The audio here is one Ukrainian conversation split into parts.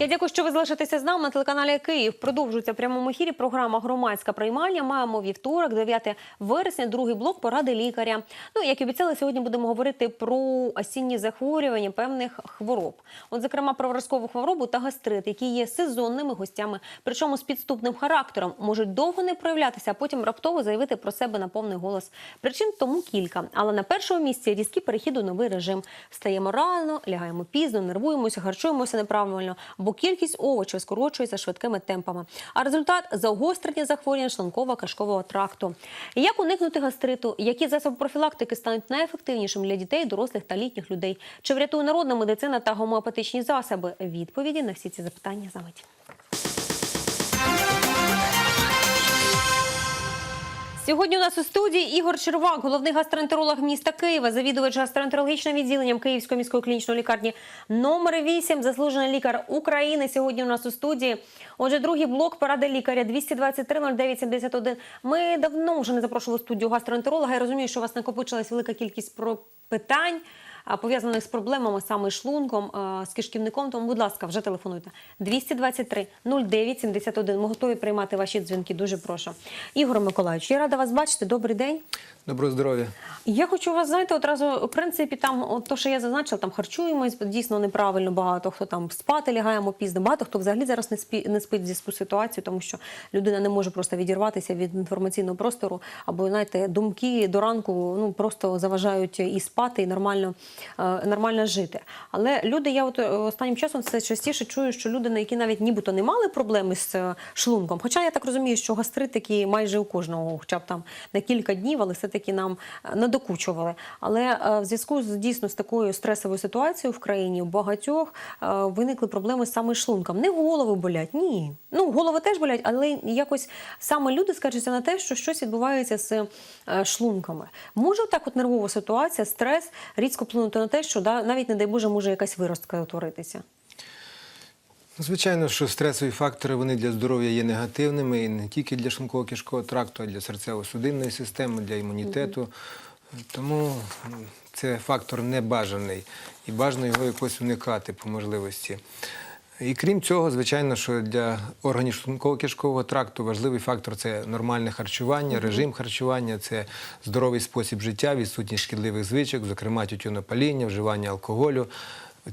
Я дякую, що ви залишитеся з нами на телеканалі Київ. Продовжується в прямому ефірі програма Громадська приймальня. Маємо вівторок, 9 вересня, другий блок поради лікаря. Ну як і обіцяли, сьогодні будемо говорити про осінні захворювання певних хвороб. От, зокрема, про виразкову хворобу та гастрит, які є сезонними гостями, причому з підступним характером, можуть довго не проявлятися, а потім раптово заявити про себе на повний голос. Причин тому кілька. Але на першому місці різкий перехід у новий режим. Встаємо рано, лягаємо пізно, нервуємося, харчуємося неправильно, бо кількість овочів скорочується швидкими темпами. А результат заогострення захворювань шлунково-кишкового тракту. Як уникнути гастриту? Які засоби профілактики стануть найефективнішими для дітей, дорослих та літніх людей? Чи врятує народна медицина та гомеопатичні засоби? Відповіді на всі ці запитання за мить. Сьогодні у нас у студії Ігор Червак, головний гастроентеролог міста Києва, завідувач гастроентерологічним відділенням Київської міської клінічної лікарні номер 8, заслужений лікар України. Сьогодні у нас у студії. Отже, другий блок поради лікаря 223 09 71. Ми давно вже не запрошували студію гастроентеролога. Я розумію, що у вас накопичилась велика кількість питань. Пов'язаних з проблемами саме з шлунком, з кишківником, тому, будь ласка, вже телефонуйте. 223 09 71. Ми готові приймати ваші дзвінки. Дуже прошу. Ігор Миколаївич, я рада вас бачити. Добрий день. Доброго здоров'я. Я хочу вас знаєте, одразу в принципі, там от то, що я зазначила, там харчуємось дійсно неправильно. Багато хто там спати лягаємо пізно. Багато хто взагалі зараз не спі не спить в зв'язку з ситуацією, тому що людина не може просто відірватися від інформаційного простору, або знаєте, думки до ранку ну просто заважають і спати, і нормально, е, нормально жити. Але люди, я от е, останнім часом все частіше чую, що люди, на які навіть нібито не мали проблеми з е, шлунком. Хоча я так розумію, що гастрит такі майже у кожного, хоча б там на кілька днів, але все таки нам е, надокучували. Але е, в зв'язку з дійсно з такою стресовою ситуацією в країні у багатьох е, виникли проблеми саме з шлунком. Не голови болять, ні. Ну голови теж болять, але якось саме люди скаржаться на те, що щось відбувається з е, шлунками. Може так, от нервова ситуація, стрес різко вплинути на те, що да, навіть не дай Боже може якась виростка утворитися. Ну, Звичайно, що стресові фактори вони для здоров'я є негативними і не тільки для шлунково-кишкового тракту, а й для серцево-судинної системи, для імунітету. Тому це фактор небажаний і бажано його якось уникати по можливості. І крім цього, звичайно, що для органів шлунково-кишкового тракту важливий фактор це нормальне харчування, режим харчування, це здоровий спосіб життя, відсутність шкідливих звичок, зокрема тютюнопаління, вживання алкоголю.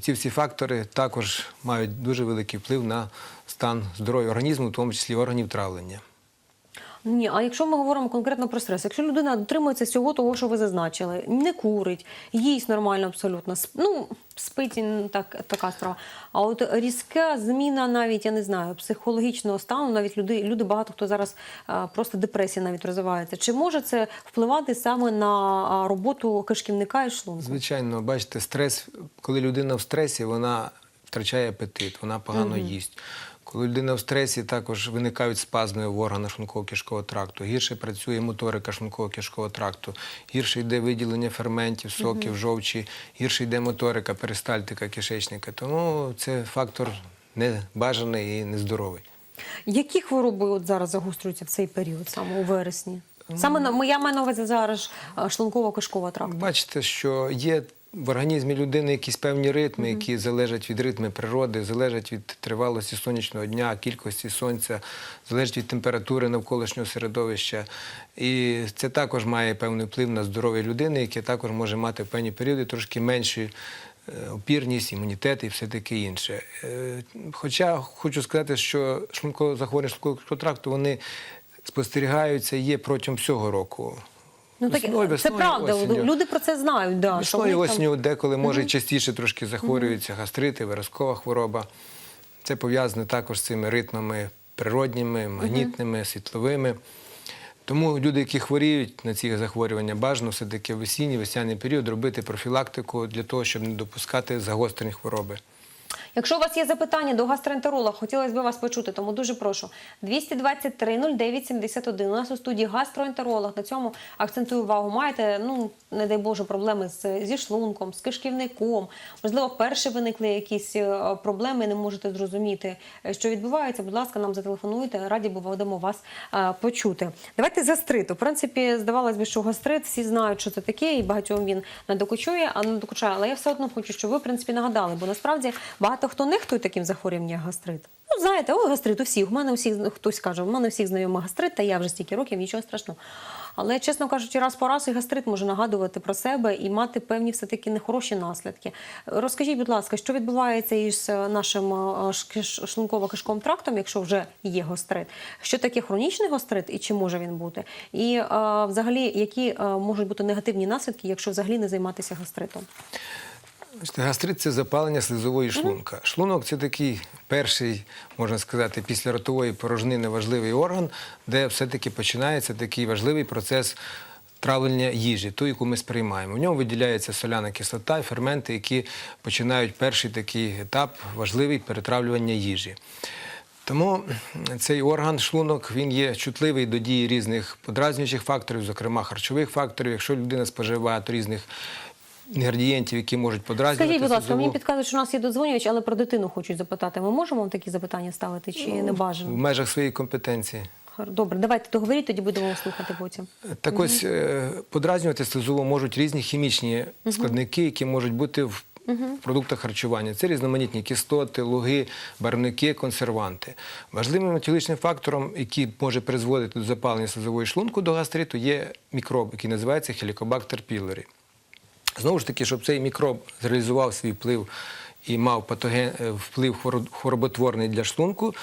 Ці всі фактори також мають дуже великий вплив на стан здоров'я організму, в тому числі органів травлення. Ні, а якщо ми говоримо конкретно про стрес, якщо людина дотримується всього того, що ви зазначили, не курить, їсть нормально абсолютно, ну, спить так, така справа. А от різка зміна навіть, я не знаю, психологічного стану, навіть люди, люди багато хто зараз просто депресія навіть розвивається. Чи може це впливати саме на роботу кишківника і шлунку? Звичайно, бачите, стрес, коли людина в стресі, вона втрачає апетит, вона погано їсть. Коли людина в стресі, також виникають спазми в органах шлунково-кишкового тракту, гірше працює моторика шлунково-кишкового тракту, гірше йде виділення ферментів, соків, жовчі, гірше йде моторика, перистальтика кишечника. Тому це фактор небажаний і нездоровий. Які хвороби от зараз загострюються в цей період, саме у вересні? Саме на я маю на увазі зараз шлунково-кишкова тракту. Бачите, що є в організмі людини якісь певні ритми, які залежать від ритму природи, залежать від тривалості сонячного дня, кількості сонця, залежать від температури навколишнього середовища. І це також має певний вплив на здоров'я людини, яке також може мати в певні періоди трошки менші. е, Опірність, імунітет і все таке інше. Е, Хоча хочу сказати, що шлунково захворювання шлункового тракту вони спостерігаються є протягом всього року. Ну так Весною, це правда. осінню. Люди про це знають. Да, Весною них там- деколи може частіше трошки захворюються гастрити, виразкова хвороба. Це пов'язане також з цими ритмами природніми, магнітними, світловими. Тому люди, які хворіють на ці захворювання, бажано все-таки в осінній, весняний період робити профілактику для того, щоб не допускати загострення хвороби. Якщо у вас є запитання до гастроентеролога, хотілося б вас почути, тому дуже прошу. 223 09 71. У нас у студії гастроентеролог. На цьому акцентую увагу. Маєте, ну не дай Боже, проблеми з, зі шлунком, з кишківником. Можливо, вперше виникли якісь е, проблеми, не можете зрозуміти, е, що відбувається. Будь ласка, нам зателефонуйте. Раді будемо вас е, почути. Давайте гастриту. В принципі, здавалось би, що гастрит всі знають, що це таке, і багатьом він надокучує, а надокучає. Але я все одно хочу, щоб ви в принципі нагадали, бо насправді багато багато хто нехтує таким захворюванням, як гастрит. Ну, знаєте, о, гастрит у всіх. У мене всіх хтось каже, у мене у всіх знайомий гастрит, та я вже стільки років, нічого страшного. Але, чесно кажучи, раз по раз і гастрит може нагадувати про себе і мати певні все-таки нехороші наслідки. Розкажіть, будь ласка, що відбувається із е, нашим е, шлунково-кишковим трактом, якщо вже є гастрит? Що таке хронічний гастрит і чи може він бути? І е, взагалі, які можуть бути негативні наслідки, якщо взагалі не займатися гастритом? Гастрит це запалення слизової шлунка. Шлунок це такий перший, можна сказати, після ротової порожнини важливий орган, де все-таки починається такий важливий процес травлення їжі, ту, яку ми сприймаємо. В ньому виділяється соляна кислота і ферменти, які починають перший такий етап важливий перетравлювання їжі. Тому цей орган, шлунок, він є чутливий до дії різних подразнюючих факторів, зокрема харчових факторів. Якщо людина споживає різних інгредієнтів, які можуть подразнювати Скажіть, будь ласка, мені підказують, що у нас є додзвонювач, але про дитину хочуть запитати. Ми можемо вам такі запитання ставити чи не бажано? в межах своєї компетенції. Добре, давайте договоріть, тоді будемо слухати потім. Так ось е, подразнювати слизову можуть різні хімічні складники, які можуть бути в продуктах харчування. Це різноманітні кислоти, луги, барвники, консерванти. Важливим метіолічним фактором, який може призводити до запалення слизової шлунку до гастриту, є мікроб, який називається Helicobacter pylori. Знову ж таки, щоб цей мікроб зреалізував свій вплив і мав патоген, е, вплив хвороботворний для шлунку,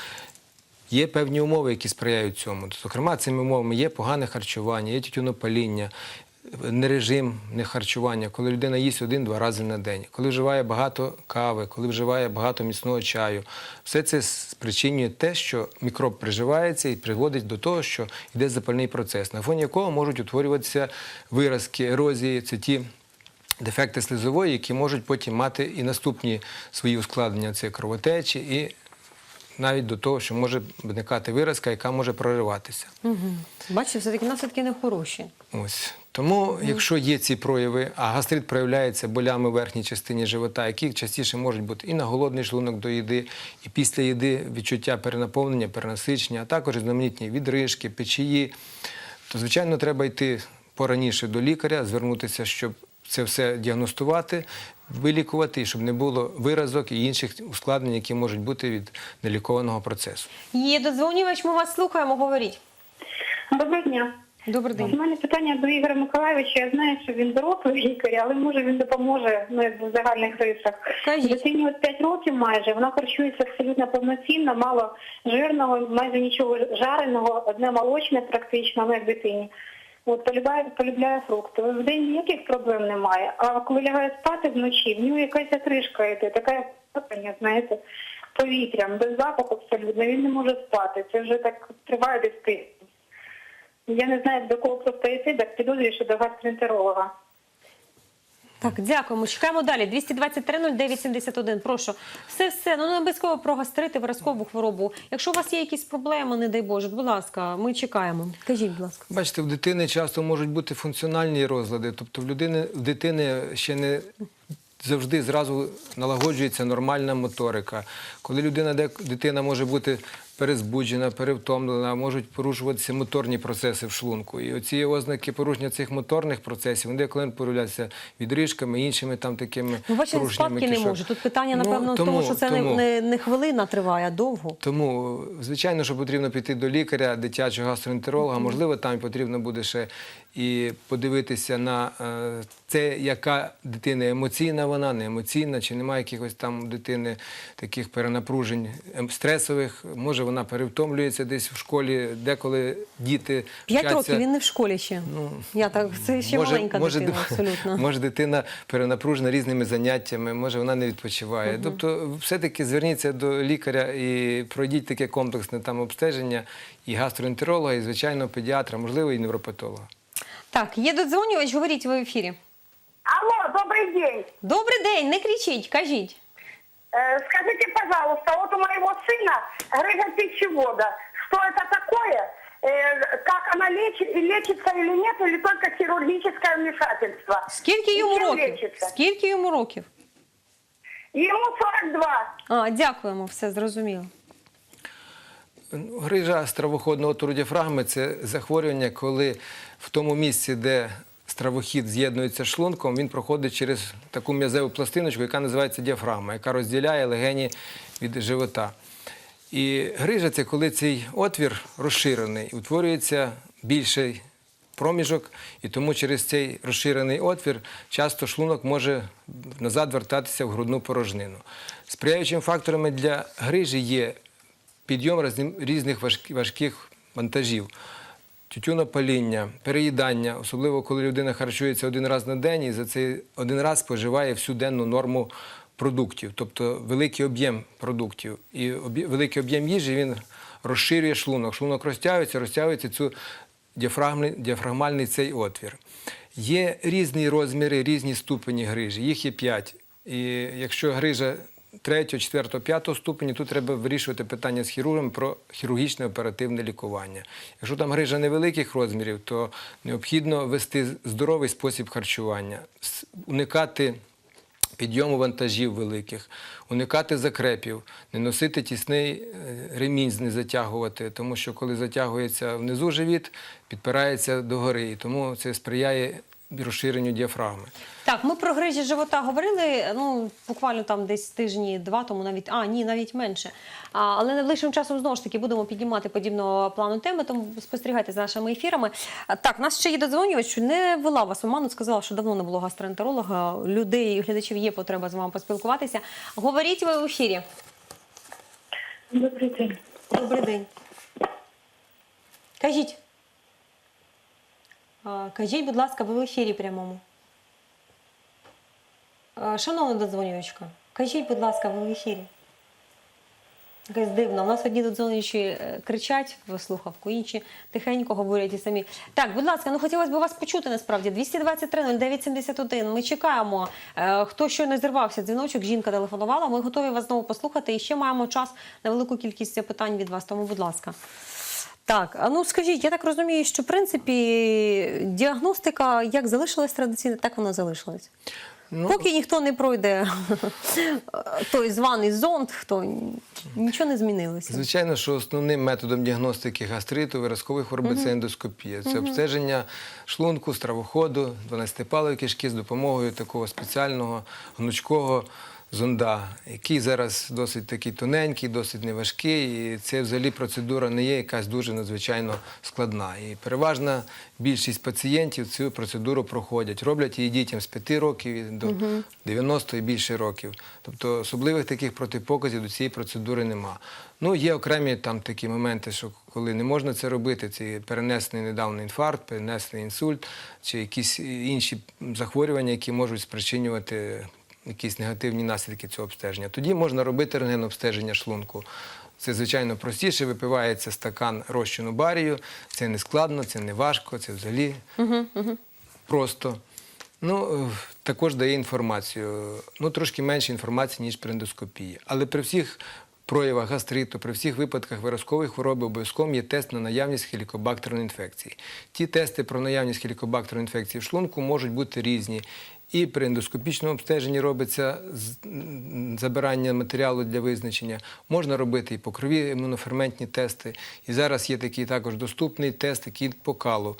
є певні умови, які сприяють цьому. Зокрема, цими умовами є погане харчування, є тютюнопаління, нережим не харчування, коли людина їсть один-два рази на день, коли вживає багато кави, коли вживає багато міцного чаю. Все це спричинює те, що мікроб приживається і приводить до того, що йде запальний процес, на фоні якого можуть утворюватися виразки, ерозії, це ті дефекти слизової, які можуть потім мати і наступні свої ускладнення це кровотечі, і навіть до того, що може виникати виразка, яка може прориватися. Угу. Бачите, все-таки наслідки не хороші. Ось. Тому, якщо є ці прояви, а гастрит проявляється болями в верхній частині живота, які частіше можуть бути і на голодний шлунок до їди, і після їди відчуття перенаповнення, перенасичення, а також різноманітні відрижки, печії, то, звичайно, треба йти пораніше до лікаря, звернутися, щоб це все діагностувати, вилікувати, щоб не було виразок і інших ускладнень, які можуть бути від нелікованого процесу. Є додзвонювач, ми вас слухаємо, говоріть. Доброго дня. Добрий У мене питання до Ігоря Миколаєвича. Я знаю, що він дорослий лікар, але може він допоможе ну, якби в загальних рисах. Кажіть. Дитині от 5 років майже, вона харчується абсолютно повноцінно, мало жирного, майже нічого жареного, одне молочне практично, ну як дитині. От полюбляє, полюбляє фрукти. В день ніяких проблем немає. А коли лягає спати вночі, в нього якась отрижка йде, така питання, знаєте, повітрям, без запаху абсолютно. Він не може спати. Це вже так триває десь тиждень. Я не знаю, до кого просто йти, так підозрюю, що до гастроентеролога. Так, дякуємо. Чекаємо далі. 223-09-71. Прошу. Все, все. Ну не обов'язково про гастрити, виразкову хворобу. Якщо у вас є якісь проблеми, не дай Боже, будь ласка, ми чекаємо. Кажіть, будь ласка. Бачите, в дитини часто можуть бути функціональні розлади, тобто в людини, в дитини ще не завжди зразу налагоджується нормальна моторика. Коли людина, дитина може бути перезбуджена, перевтомлена, можуть порушуватися моторні процеси в шлунку. І оці ознаки порушення цих моторних процесів, вони деколи проявляються відрижками, іншими там такими Ну, бачите, спадки не може. Тут питання, Ну, напевно, тому- що це тому- не, не, хвилина триває, а довго. тому, звичайно, що потрібно піти до лікаря, дитячого гастроентеролога. Можливо, там потрібно буде ще і подивитися на е, це, яка дитина емоційна вона, не емоційна, чи немає якихось там у дитини таких перенапружень ем, стресових. Може, вона перевтомлюється десь в школі, деколи діти П'ять років він не в школі ще. Я так, це ще маленька дитина, абсолютно. Може, дитина перенапружена різними заняттями, може вона не відпочиває. Тобто, все-таки зверніться до лікаря і пройдіть таке комплексне там обстеження і гастроентеролога, і, звичайно, педіатра, можливо, і невропатолога. Так, є додзвонювач, говоріть ви в ефірі. Алло, добрый день. Добрий день, не кричіть, кажіть. Э, скажите, пожалуйста, вот у моего сына грыжа пищевода. Что это такое? Э, как она лечи- лечится или нет, или только хирургическое вмешательство? Скільки И йому чем років? лечится? Скільки йому років? Ему 42. А, дякуємо, все зрозуміло. Грижа стравоходного отвору діафрагми – це захворювання, коли в тому місці, де стравохід з'єднується з шлунком, він проходить через таку м'язеву пластиночку, яка називається діафрагма, яка розділяє легені від живота. І грижа це коли цей отвір розширений, утворюється більший проміжок, і тому через цей розширений отвір часто шлунок може назад вертатися в грудну порожнину. Сприяючими факторами для грижі є підйом різних важких вантажів. Тютюнопаління, переїдання, особливо коли людина харчується один раз на день і за цей один раз споживає всю денну норму продуктів, тобто великий об'єм продуктів. І великий об'єм їжі він розширює шлунок. Шлунок розтягується, розтягується цю діафрагмний, діафрагмальний цей отвір. Є різні розміри, різні ступені грижі, їх є п'ять. І якщо грижа третього, четвертого, п'ятого ступені, тут треба вирішувати питання з хірургом про хірургічне оперативне лікування. Якщо там грижа невеликих розмірів, то необхідно вести здоровий спосіб харчування, уникати підйому вантажів великих, уникати закрепів, не носити тісний е, ремінь, не затягувати, тому що коли затягується внизу живіт, підпирається догори, і тому це сприяє розширенню діафрагми. Так, ми про грижі живота говорили. Ну буквально там десь тижні два тому, навіть а ні, навіть менше. А, але найближчим часом знову ж таки будемо піднімати подібного плану теми. Тому спостерігайте за нашими ефірами. А, Так, нас ще є додзвонювач. Не вела вас оману, сказала, що давно не було гастроентеролога. Людей, глядачів є потреба з вами поспілкуватися. Говоріть ви в ефірі. Добрий день. Добрий день. Кажіть. Кажіть, будь ласка, ви в ефірі прямому. Шановна додзвонювачка, кажіть, будь ласка, ви в ефірі. Якось дивно. У нас одні додзвонювачі е, кричать в слухавку, інші тихенько говорять і самі. Так, будь ласка, ну хотілося б вас почути насправді. 223 09 71. Ми чекаємо. Е, Хто щойно зірвався дзвіночок, жінка телефонувала. Ми готові вас знову послухати. І ще маємо час на велику кількість питань від вас. Тому, будь ласка. Так, а ну скажіть, я так розумію, що в принципі діагностика як залишилась традиційно, так вона залишилась. Ну, Поки ніхто не пройде той званий зонд, хто нічого не змінилося. Звичайно, що основним методом діагностики гастриту, виразкової хвороби це ендоскопія. Це обстеження шлунку, стравоходу, 12-палої кишки з допомогою такого спеціального гнучкого зонда, який зараз досить такий тоненький, досить неважкий. І це взагалі процедура не є якась дуже надзвичайно складна. І переважна більшість пацієнтів цю процедуру проходять. Роблять її дітям з 5 років до 90 і більше років. Тобто особливих таких протипоказів до цієї процедури нема. Ну, є окремі там такі моменти, що коли не можна це робити, це перенесений недавно інфаркт, перенесений інсульт чи якісь інші захворювання, які можуть спричинювати якісь негативні наслідки цього обстеження. Тоді можна робити рентгенобстеження шлунку. Це, звичайно, простіше, випивається стакан розчину барію. Це не складно, це не важко, це взагалі просто. Ну, також дає інформацію. Ну, трошки менше інформації, ніж при ендоскопії. Але при всіх проявах гастриту, при всіх випадках виразкової хвороби обов'язково є тест на наявність хелікобактерної інфекції. Ті тести про наявність хелікобактерної інфекції в шлунку можуть бути різні. І при ендоскопічному обстеженні робиться забирання матеріалу для визначення. Можна робити і по крові імуноферментні тести. І зараз є такий також доступний тест, який по калу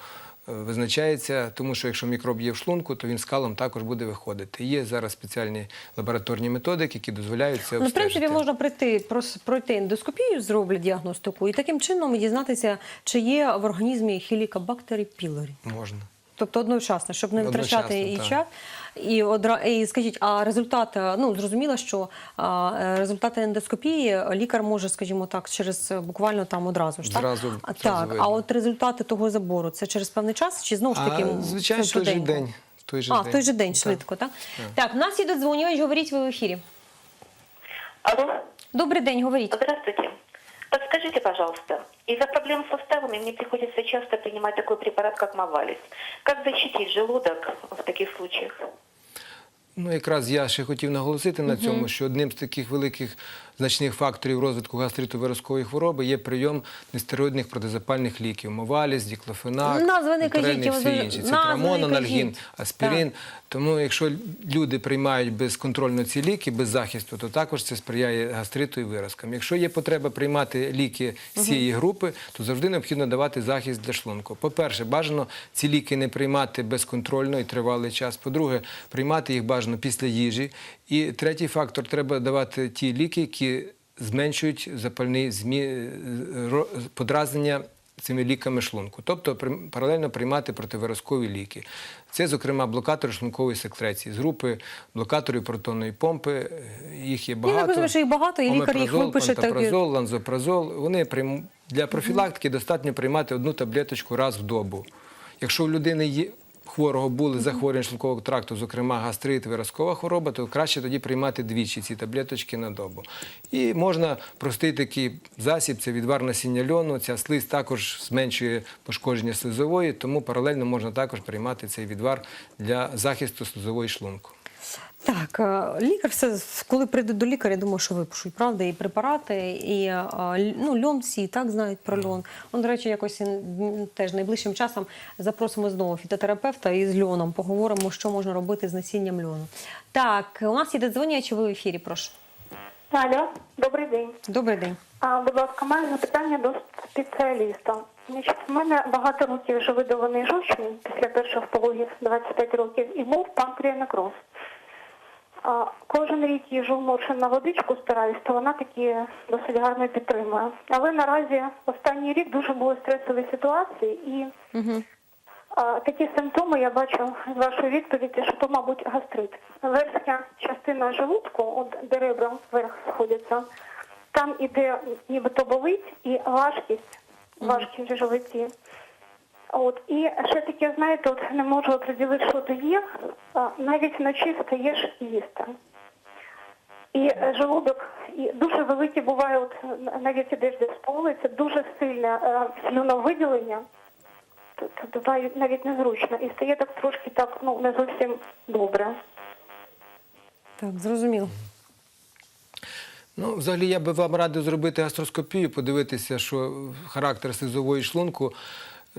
е, визначається, тому що якщо мікроб є в шлунку, то він з калом також буде виходити. Є зараз спеціальні лабораторні методики, які дозволяють це Ну, в принципі, можна пройти прос- пройти ендоскопію, зроблять діагностику, і таким чином дізнатися, чи є в організмі хелікобактері пілорі. Можна. Тобто одночасно, щоб не втрачати і Одночасно, час. І, одра... і скажіть, а результат, ну зрозуміло, що а, е, результати ендоскопії лікар може, скажімо так, через е, буквально там одразу ж так? Зразу- а, так. видно. А от результати того забору це через певний час, чи знову ж таки А, звичайно, той же день. Той же а, день. в той же день Так. швидко, так? Так, в нас є додзвонювач, говоріть ви в ефірі. Алло, Добрий день, говоріть. здравствуйте. Подскажите, пожалуйста, из-за проблем с суставами мне приходится часто принимать такой препарат, как Мавалис. Как защитить желудок в таких случаях? Ну, якраз я ще хотів наголосити на цьому, що одним з таких великих значних факторів розвитку гастрито-виразкової хвороби є прийом нестероїдних протизапальних ліків: моваліс, діклофенак, Назви кажіть, всі інші. Це трамон, анальгін, аспірин. Тому якщо люди приймають безконтрольно ці ліки, без захисту, то також це сприяє гастриту і виразкам. Якщо є потреба приймати ліки з цієї групи, то завжди необхідно давати захист для шлунку. По-перше, бажано ці ліки не приймати безконтрольно і тривалий час. По-друге, приймати їх бажано після їжі. І третій фактор треба давати ті ліки, які зменшують запальні змі... е, подразнення цими ліками шлунку, тобто паралельно приймати противиразкові ліки. Це, зокрема, блокатори шлункової секреції з групи блокаторів протонної помпи. Їх є багато. розумію, що їх багато, і лікар їх випише, пантопразол, ланзопразол. Вони прийм... для профілактики достатньо приймати одну таблеточку раз в добу. Якщо у людини є хворого були захворювання шлункового тракту, зокрема гастрит, виразкова хвороба, то краще тоді приймати двічі ці таблеточки на добу. І можна простий такий засіб, це відвар насіння льону. Ця слизь також зменшує пошкодження слизової, тому паралельно можна також приймати цей відвар для захисту слизової шлунку. Так, е, лікар все, коли прийде до лікаря, я думаю, що випишуть, правда, і препарати, і е, ну, льон всі і так знають про льон. Он, до речі, якось теж найближчим часом запросимо знову фітотерапевта і з льоном поговоримо, що можна робити з насінням льону. Так, у нас є додзвонювачі, ви в ефірі, прошу. Алло, добрий день. Добрий день. А, будь ласка, маю запитання до спеціаліста. Значить, в мене багато років вже видалений жовчний після перших пологів 25 років і був панкреонекроз. А, кожен рік їжу в моршин на водичку стараюсь, то вона таки досить гарно підтримує. Але наразі останній рік дуже були стресові ситуації і Угу. а, такі симптоми я бачу з вашої відповіді, що то, мабуть, гастрит. Верхня частина желудку, от де ребра вверх сходяться, там іде нібито болить і важкість, важкість в животі. От і ще таке, знаєте, от не можу оприділити, що то є. Навіть вночі стаєш їсти. І е, желудок, і дуже великі буває, от е, навіть ідеш десь по вулиці, дуже сильне е, слюновиділення. Т- т- буває навіть незручно. І стає так трошки так, ну не зовсім добре. Так, зрозуміло. Ну, взагалі, я би вам радив зробити гастроскопію, подивитися, що характер слизової шлунку,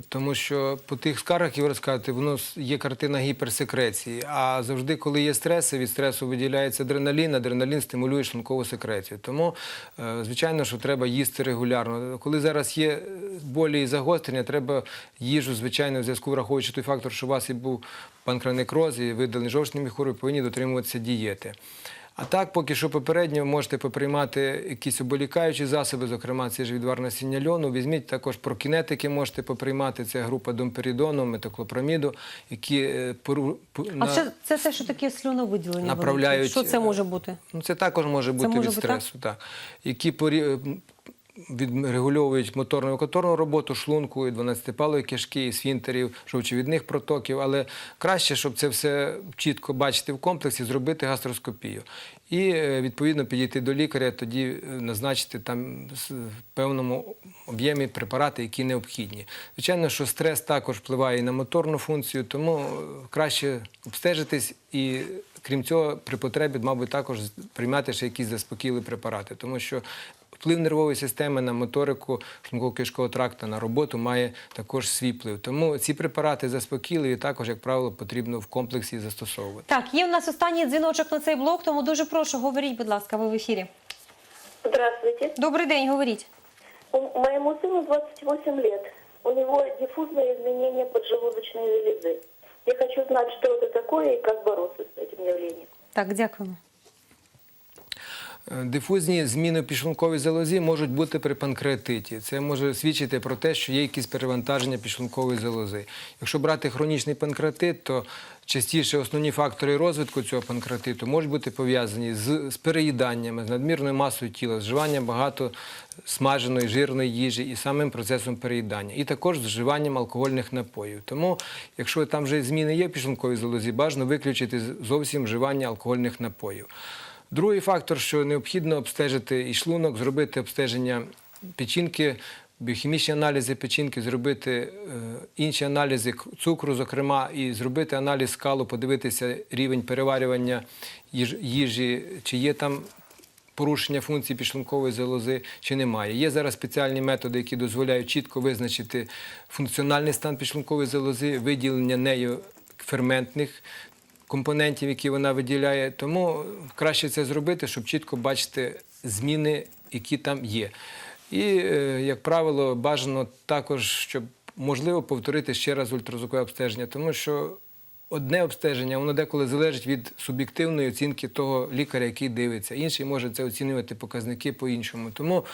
тому що по тих скаргах, які ви розказуєте, воно є картина гіперсекреції. А завжди, коли є стреси, від стресу виділяється адреналін, адреналін стимулює шлункову секрецію. Тому, е, звичайно, що треба їсти регулярно. Коли зараз є е, болі і загострення, треба їжу, звичайно, в зв'язку враховуючи той фактор, що у вас і був панкреонекроз, і видалені жовчні міхури, повинні дотримуватися дієти. А так, поки що попередньо можете поприймати якісь оболікаючі засоби, зокрема, це ж відвар насіння льону. Візьміть також прокінетики, можете поприймати. Це група домперідону, метоклопроміду, які е, пору- А це, це те, що таке слюновиділення? направляють. Що це може бути? Ну, це також може бути може від бути стресу, так. Які порі- відрегульовують моторну і которну роботу шлунку, і 12-палої кишки, і сфінтерів, жовчовідних протоків. Але краще, щоб це все чітко бачити в комплексі, зробити гастроскопію. І е, відповідно підійти до лікаря, тоді е, назначити там в певному об'ємі препарати, які необхідні. Звичайно, що стрес також впливає і на моторну функцію, тому е, краще обстежитись і крім цього, при потребі, мабуть, також приймати ще якісь заспокійливі препарати, тому що вплив нервової системи на моторику шлунково-кишкового тракту, на роботу має також свій вплив. Тому ці препарати заспокійливі також, як правило, потрібно в комплексі застосовувати. Так, є в нас останній дзвіночок на цей блок, тому дуже прошу, говоріть, будь ласка, ви в ефірі. Здравствуйте. Добрий день, говоріть. У- Моему сыну 28 лет. У него диффузное изменение поджелудочной железы. Я хочу знать, что это такое и как бороться с этим явлением. Так, дякуємо. Е, Дифузні зміни в підшлунковій залозі можуть бути при панкреатиті. Це може свідчити про те, що є якісь перевантаження підшлункової залози. Якщо брати хронічний панкреатит, то частіше основні фактори розвитку цього панкреатиту можуть бути пов'язані з, з переїданнями, з надмірною масою тіла, з вживанням багато смаженої жирної їжі і самим процесом переїдання, і також з вживанням алкогольних напоїв. Тому, якщо там вже зміни є в підшлунковій залозі, бажано виключити зовсім вживання алкогольних напоїв. Другий фактор, що необхідно обстежити і шлунок, зробити обстеження печінки. біохімічні аналізи печінки, зробити е, інші аналізи цукру, зокрема, і зробити аналіз скалу, подивитися рівень переварювання їжі, чи є там порушення функції підшлункової залози чи немає. Є зараз спеціальні методи, які дозволяють чітко визначити функціональний стан підшлункової залози, виділення нею ферментних компонентів, які вона виділяє. Тому краще це зробити, щоб чітко бачити зміни, які там є. І, е, як правило, бажано також, щоб можливо повторити ще раз ультразвукове обстеження, тому що одне обстеження, воно деколи залежить від суб'єктивної оцінки того лікаря, який дивиться. Інший може це оцінювати показники по-іншому. Тому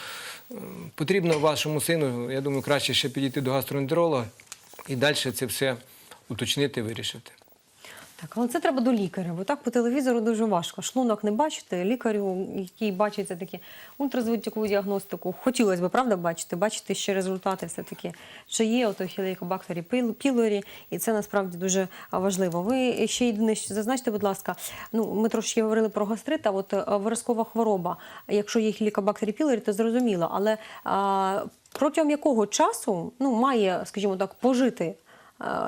е, потрібно вашому сину, я думаю, краще ще підійти до гастроентеролога і далі це все уточнити, вирішити. Так, але це треба до лікаря, бо так по телевізору дуже важко. Шлунок не бачити, лікарю, який бачить це такі ультразвукову діагностику. Хотілося б, правда, бачити, бачити ще результати все-таки, чи є ото хілейкобактері пілорі, і це насправді дуже важливо. Ви ще єдине зазначте, будь ласка, ну ми трошки говорили про гастрит, а от е, виразкова хвороба, якщо є хілейкобактері пілорі, то зрозуміло, але а, протягом якого часу ну, має, скажімо так, пожити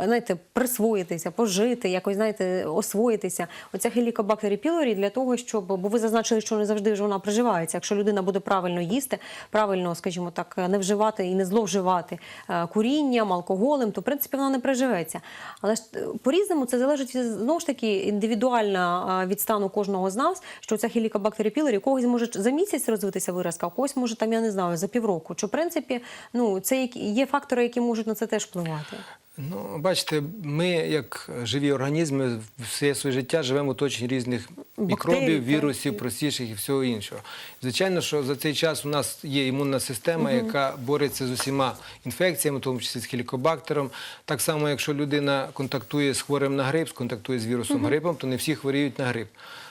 знаєте, присвоїтися, пожити, якось знаєте, освоїтися. Оця хелікобактері пілорі для того, щоб бо ви зазначили, що не завжди ж вона приживається. Якщо людина буде правильно їсти, правильно, скажімо так, не вживати і не зловживати е, курінням, алкоголем, то в принципі вона не приживеться. Але ж е, по-різному це залежить знову ж таки індивідуально е, від стану кожного з нас, що ця хелікобактері пілорі когось може за місяць розвитися виразка, а когось може там, я не знаю, за півроку. Чи в принципі ну це є фактори, які можуть на це теж впливати. Ну, бачите, ми, як живі організми, все своє життя живемо в оточенні різних мікробів, вірусів, простіших і всього іншого. Звичайно, що за цей час у нас є імунна система, яка бореться з усіма інфекціями, в тому числі з хелікобактером. Так само, якщо людина контактує з хворим на грип, контактує з вірусом грипом, то не всі хворіють на грип.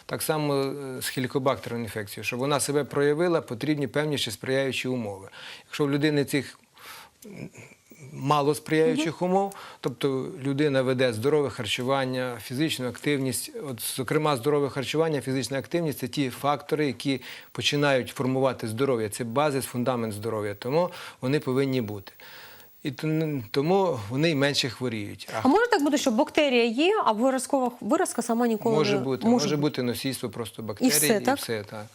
Так само е, з хелікобактером інфекцією. Щоб вона себе проявила, потрібні певні ще сприяючі умови. Якщо в людини цих мало сприяючих умов, тобто людина веде здорове харчування, фізичну активність. От, зокрема, здорове харчування, фізична активність це ті фактори, які починають формувати здоров'я. Це базис, фундамент здоров'я, тому вони повинні бути. І тому вони й менше хворіють. А може так бути, що бактерія є, а виразкова виразка сама ніколи може не бути, може бути носійство просто бактерій все, так? все так.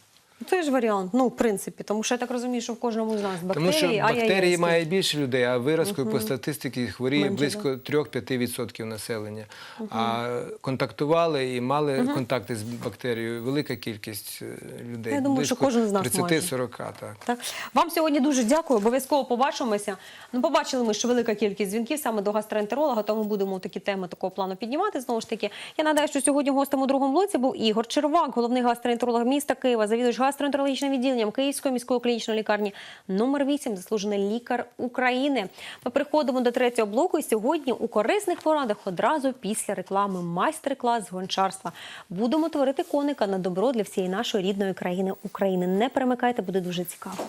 Це ж варіант, ну в принципі, тому що я так розумію, що в кожному з нас бактерії. Тому що бактерії скільки. має більше людей, а виразкою по статистиці хворіє Менше, близько 3-5% населення. А контактували і мали контакти з бактерією велика кількість е, людей. Я думаю, що кожен з нас майже. 30-40, так. Так, вам сьогодні дуже дякую. Обов'язково побачимося. Ну, побачили ми, що велика кількість дзвінків саме до гастроентеролога, тому будемо такі теми такого плану піднімати. Знову ж таки, я нагадаю, що сьогодні гостем у другому блоці був Ігор Червак, головний гастроентеролог міста Києва, завідувач гастроентерологічним відділенням Київської міської клінічної лікарні номер 8, заслужений лікар України. Ми переходимо до третього блоку. Сьогодні у корисних порадах одразу після реклами майстер-клас з гончарства. Будемо творити коника на добро для всієї нашої рідної країни України. Не перемикайте, буде дуже цікаво.